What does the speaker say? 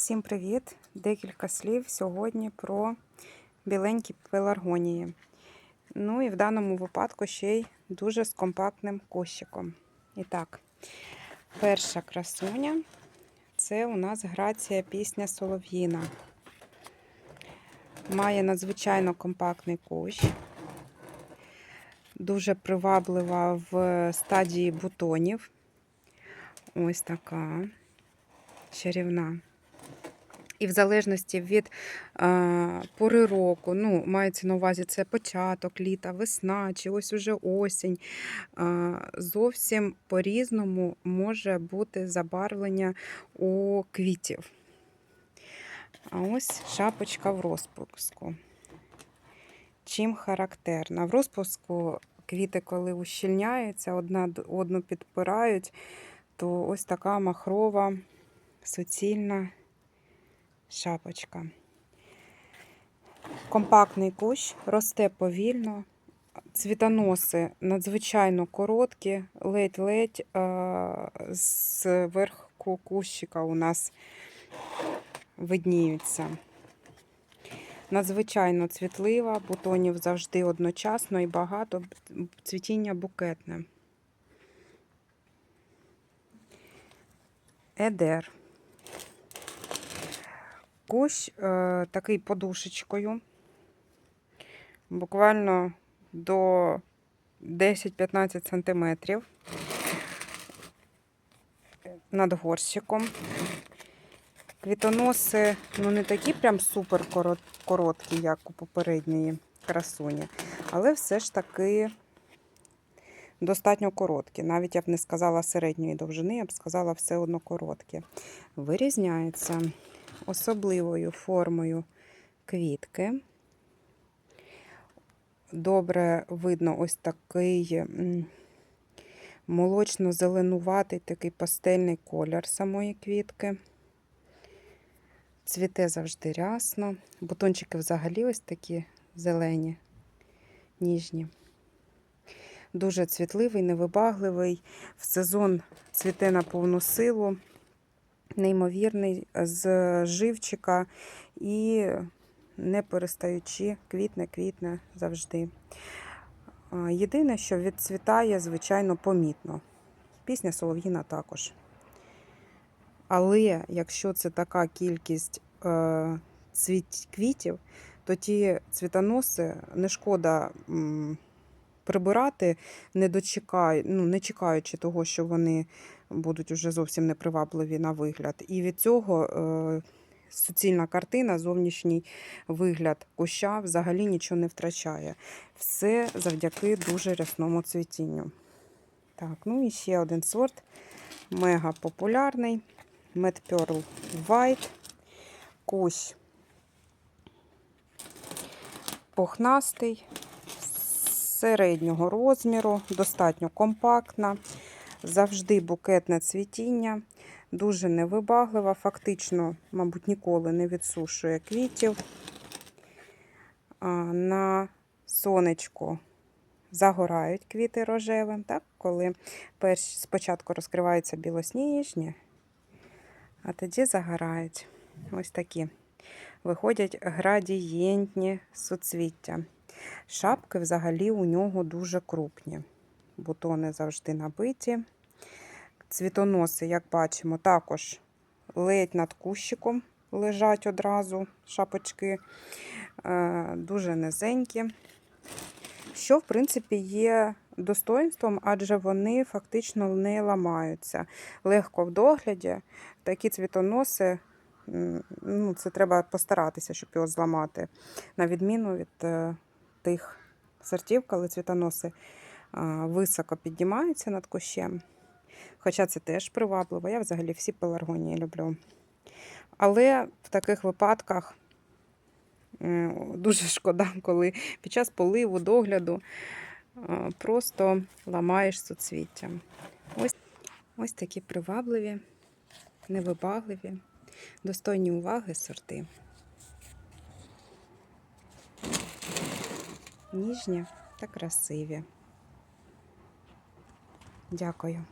Всім привіт! Декілька слів сьогодні про біленькі пеларгонії. Ну і в даному випадку ще й дуже з компактним кущиком. І так, перша красуня це у нас грація пісня Солов'їна. Має надзвичайно компактний кущ. Дуже приваблива в стадії бутонів. Ось така чарівна. І в залежності від а, пори року, ну, мається на увазі це початок літа, весна чи ось уже осінь. А, зовсім по-різному може бути забарвлення у квітів. А ось шапочка в розпуску. Чим характерна? В розпуску квіти, коли ущільняються, одна одну підпирають, то ось така махрова, суцільна шапочка. Компактний кущ, росте повільно, цвітоноси надзвичайно короткі, ледь-ледь з верху кущика у нас видніються. Надзвичайно цвітлива, бутонів завжди одночасно і багато, цвітіння букетне. Едер. Кущ е, такий подушечкою, буквально до 10-15 сантиметрів над горщиком. Квітоноси ну, не такі прям супер короткі, як у попередньої красуні, але все ж таки достатньо короткі. Навіть я б не сказала середньої довжини, я б сказала все одно короткі. Вирізняється особливою формою квітки. Добре видно ось такий молочно-зеленуватий такий пастельний колір самої квітки. Цвіте завжди рясно. Бутончики взагалі ось такі зелені, ніжні. Дуже цвітливий, невибагливий. В сезон цвіте на повну силу неймовірний з живчика і не перестаючи квітне-квітне завжди. Єдине, що відцвітає, звичайно, помітно. Пісня Солов'їна також. Але якщо це така кількість е, квітів, то ті цвітоноси не шкода прибирати, не дочекаю, ну, не чекаючи того, що вони будуть уже зовсім непривабливі на вигляд. І від цього е, суцільна картина, зовнішній вигляд куща взагалі нічого не втрачає. Все завдяки дуже рясному цвітінню. Так, ну і ще один сорт, мега популярний. Mad Pearl White. Кущ пухнастий, середнього розміру, достатньо компактна завжди букетне цвітіння, дуже невибаглива, фактично, мабуть, ніколи не відсушує квітів. На сонечку загорають квіти рожевим, так? коли перш спочатку розкриваються білосніжні, а тоді загорають. Ось такі. Виходять градієнтні суцвіття. Шапки взагалі у нього дуже крупні бутони завжди набиті. Цвітоноси, як бачимо, також ледь над кущиком лежать одразу шапочки, е, дуже низенькі. Що, в принципі, є достоинством, адже вони фактично не ламаються. Легко в догляді. Такі цвітоноси, ну, це треба постаратися, щоб його зламати. На відміну від е, тих сортів, коли цвітоноси високо піднімаються над кущем. Хоча це теж привабливо. Я взагалі всі пеларгонії люблю. Але в таких випадках дуже шкода, коли під час поливу, догляду просто ламаєш суцвіття. Ось, Ось такі привабливі, невибагливі, достойні уваги сорти. Ніжні та красиві. Дякую.